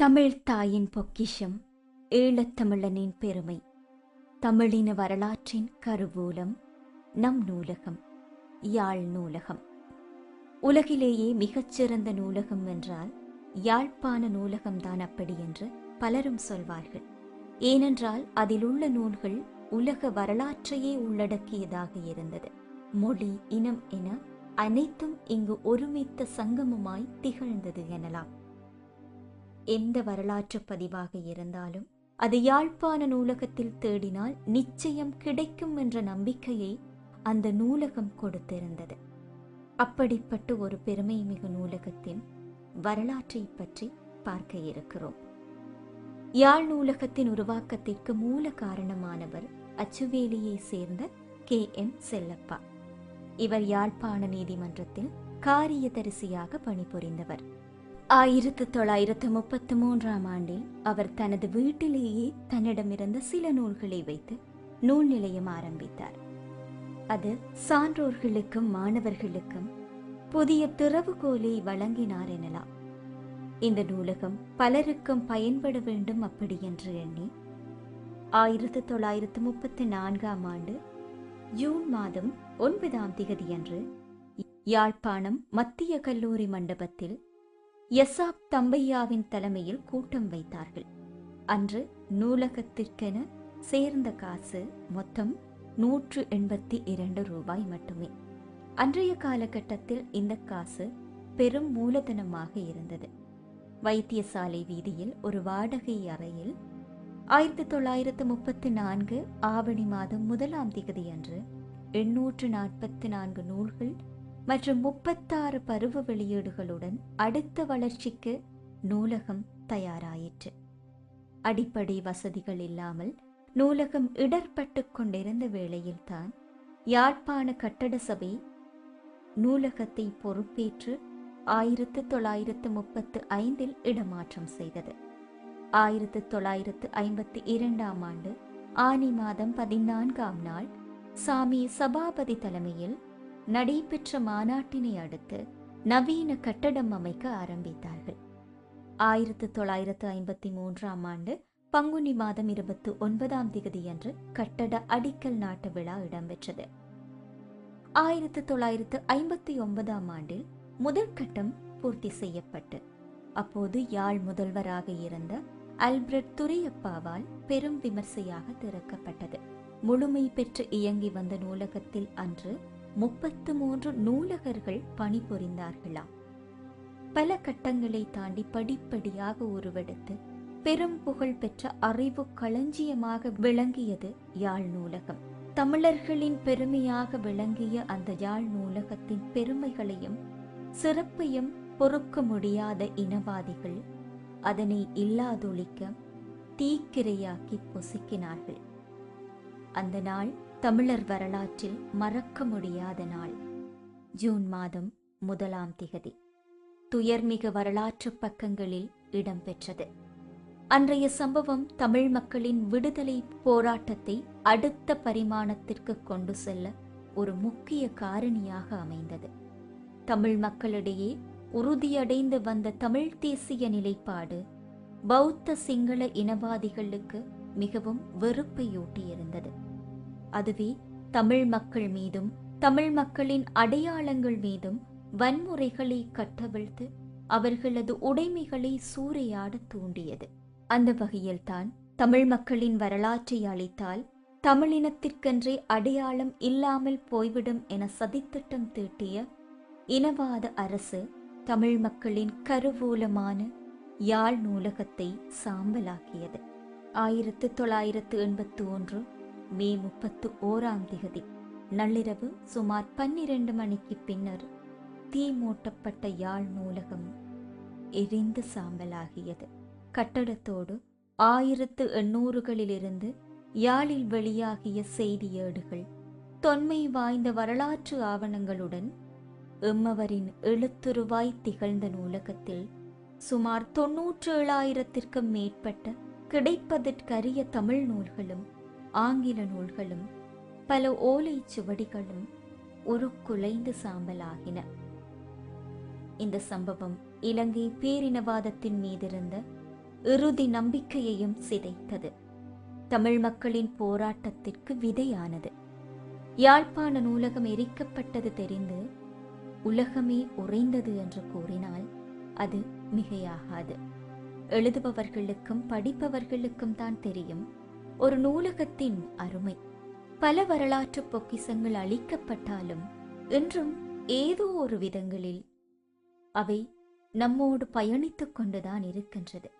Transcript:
தமிழ் தாயின் பொக்கிஷம் ஈழத்தமிழனின் பெருமை. தமிழின வரலாற்றின் கருவூலம் நம் நூலகம் யாழ் நூலகம். உலகிலேயே மிகச்சிறந்த நூலகம் என்றால் யாழ்ப்பாண நூலகம்தான் அப்படி என்று பலரும் சொல்வார்கள். ஏனென்றால் அதிலுள்ள நூல்கள் உலக வரலாற்றையே உள்ளடக்கியதாக இருந்தது. மொழி இனம் என அனைத்தும் இங்கு ஒருமித்த சங்கமுமாய் திகழ்ந்தது எனலாம். எந்த வரலாற்று பதிவாக இருந்தாலும் அது யாழ்ப்பாண நூலகத்தில் தேடினால் நிச்சயம் கிடைக்கும் என்ற நம்பிக்கையை அந்த நூலகம் கொடுத்திருந்தது. அப்படிப்பட்ட ஒரு பெருமை மிகு நூலகத்தின் வரலாற்றை பற்றி பார்க்க இருக்கிறோம். யாழ் நூலகத்தின் உருவாக்கத்திற்கு மூல காரணமானவர் அச்சுவேலியை சேர்ந்த கே. எம். செல்லப்பா. இவர் யாழ்ப்பாண நீதிமன்றத்தில் காரியதரிசியாக பணிபுரிந்தவர். ஆயிரத்து தொள்ளாயிரத்து முப்பத்து மூன்றாம் ஆண்டில் அவர் தனது வீட்டிலேயே தன்னிடமிருந்த சில நூல்களை வைத்து நூல் நிலையம் ஆரம்பித்தார். அது சான்றோர்களுக்கும் மாணவர்களுக்கும் புதிய துறவுகோலை வழங்கினார் எனலாம். இந்த நூலகம் பலருக்கும் பயன்பட வேண்டும் அப்படி என்று எண்ணி ஆயிரத்து தொள்ளாயிரத்து முப்பத்தி நான்காம் ஆண்டு ஜூன் மாதம் ஒன்பதாம் திகதியன்று யாழ்ப்பாணம் மத்திய கல்லூரி மண்டபத்தில் எசாப் தம்பையாவின் தலைமையில் கூட்டம் வைத்தார்கள். அன்று நூலகத்திற்கென சேர்ந்த காசு மொத்தம் நூற்று எண்பத்தி இரண்டு ரூபாய் மட்டுமே. அன்றைய காலகட்டத்தில் இந்த காசு பெரும் மூலதனமாக இருந்தது. வைத்தியசாலை வீதியில் ஒரு வாடகை அறையில் ஆயிரத்தி தொள்ளாயிரத்து முப்பத்தி நான்கு ஆவணி மாதம் முதலாம் திகதி அன்று எண்ணூற்று நாற்பத்தி நான்கு நூல்கள் மற்றும் முப்பத்தாறு பருவ வெளியீடுகளுடன் அடுத்த வளர்ச்சிக்கு நூலகம் தயாராயிற்று. அடிப்படை வசதிகள் இல்லாமல் நூலகம் இடர்பட்டு கொண்டிருந்த வேளையில்தான் யாழ்ப்பாண கட்டட சபை நூலகத்தை பொறுப்பேற்று ஆயிரத்து தொள்ளாயிரத்து முப்பத்து ஐந்தில் இடமாற்றம் செய்தது. ஆயிரத்து தொள்ளாயிரத்து ஐம்பத்தி இரண்டாம் ஆண்டு ஆனி மாதம் பதினான்காம் நாள் சாமி சபாபதி தலைமையில் நடைபெற்ற மாநாட்டினை அடுத்து நவீன கட்டடம் அமைக்க ஆரம்பித்தார்கள். ஆயிரத்து தொள்ளாயிரத்து ஐம்பத்தி மூன்றாம் ஆண்டு பங்குனி மாதம் இருபத்தி ஒன்பதாம் திகதியன்று கட்டட அடிக்கல் நாட்டு விழா இடம்பெற்றது. ஆயிரத்து தொள்ளாயிரத்து ஐம்பத்தி ஒன்பதாம் ஆண்டில் முதல் கட்டம் பூர்த்தி செய்யப்பட்டு அப்போது யாழ் முதல்வராக இருந்த அல்பிரட் துரையப்பாவால் பெரும் விமர்சையாக திறக்கப்பட்டது. முழுமை பெற்று இயங்கி வந்த நூலகத்தில் அன்று முப்பத்து மூன்று நூலகர்கள் பணிபுரிந்தார்களாம். பல கட்டங்களை தாண்டி படிப்படியாக உருவெடுத்து பெரும் புகழ் பெற்ற அறிவு களஞ்சியமாக விளங்கியது யாழ் நூலகம். தமிழர்களின் பெருமையாக விளங்கிய அந்த யாழ் நூலகத்தின் பெருமைகளையும் சிறப்பையும் பொறுக்க முடியாத இனவாதிகள் அதனை இல்லாதொழிக்க தீக்கிரையாக்கி பொசுக்கினார்கள். அந்த நாள் தமிழர் வரலாற்றில் மறக்க முடியாத நாள். ஜூன் மாதம் முதலாம் திகதி. துயர்மிக வரலாற்று பக்கங்களில் இடம்பெற்றது அன்றைய சம்பவம் தமிழ் மக்களின் விடுதலை போராட்டத்தை அடுத்த பரிமாணத்திற்கு கொண்டு செல்ல ஒரு முக்கிய காரணியாக அமைந்தது. தமிழ் மக்களிடையே உறுதியடைந்து வந்த தமிழ் தேசிய நிலைப்பாடு பௌத்த சிங்கள இனவாதிகளுக்கு மிகவும் வெறுப்பையூட்டியிருந்தது அதுவே தமிழ் மக்கள் மீதும் தமிழ் மக்களின் அடையாளங்கள் மீதும் வன்முறைகளை கட்டவிழ்த்து அவர்களது உடைமைகளை சூறையாட தூண்டியது. அந்த வகையில்தான் தமிழ் மக்களின் வரலாற்றை அளித்தால் தமிழினத்திற்கென்றே அடையாளம் இல்லாமல் போய்விடும் என சதித்திட்டம் தீட்டிய இனவாத அரசு தமிழ் மக்களின் கருவூலமான யாழ் நூலகத்தை சாம்பலாக்கியது. ஆயிரத்து தொள்ளாயிரத்து எண்பத்து ஒன்று மே முப்பத்து ஓராம் திகதி. நள்ளிரவு சுமார் பன்னிரண்டு மணிக்கு பின்னர் தீ மூட்டப்பட்ட யாழ் நூலகம் எரிந்து சாம்பலாகியது. கட்டடத்தோடு ஆயிரத்து எண்ணூறுகளிலிருந்து யாழில் வெளியாகிய செய்தி ஏடுகள் தொன்மை வாய்ந்த வரலாற்று ஆவணங்களுடன் எம்மவரின் எழுத்துருவாய் திகழ்ந்த நூலகத்தில் சுமார் தொன்னூற்று ஏழாயிரத்திற்கும் மேற்பட்ட கிடைப்பதற்கரிய தமிழ் நூல்களும் ஆங்கில நூல்களும் பல ஓலைச் சுவடிகளும் ஒரு குலைந்து சாம்பலாகின. இந்த சம்பவம் இலங்கை பேரினவாதத்தின் மீதிருந்த இறுதி நம்பிக்கையையும் சிதைத்தது. தமிழ் மக்களின் போராட்டத்திற்கு விதையானது. யாழ்ப்பாண நூலகம் எரிக்கப்பட்டது தெரிந்து உலகமே உறைந்தது என்று கூறினால் அது மிகையாகாது. எழுதுபவர்களுக்கும் படிப்பவர்களுக்கும் தான் தெரியும் ஒரு நூலகத்தின் அருமை. பல வரலாற்று பொக்கிசங்கள் அழிக்கப்பட்டாலும் இன்றும் ஏதோ ஒரு விதங்களில் அவை நம்மோடு பயணித்துக் கொண்டுதான் இருக்கின்றது.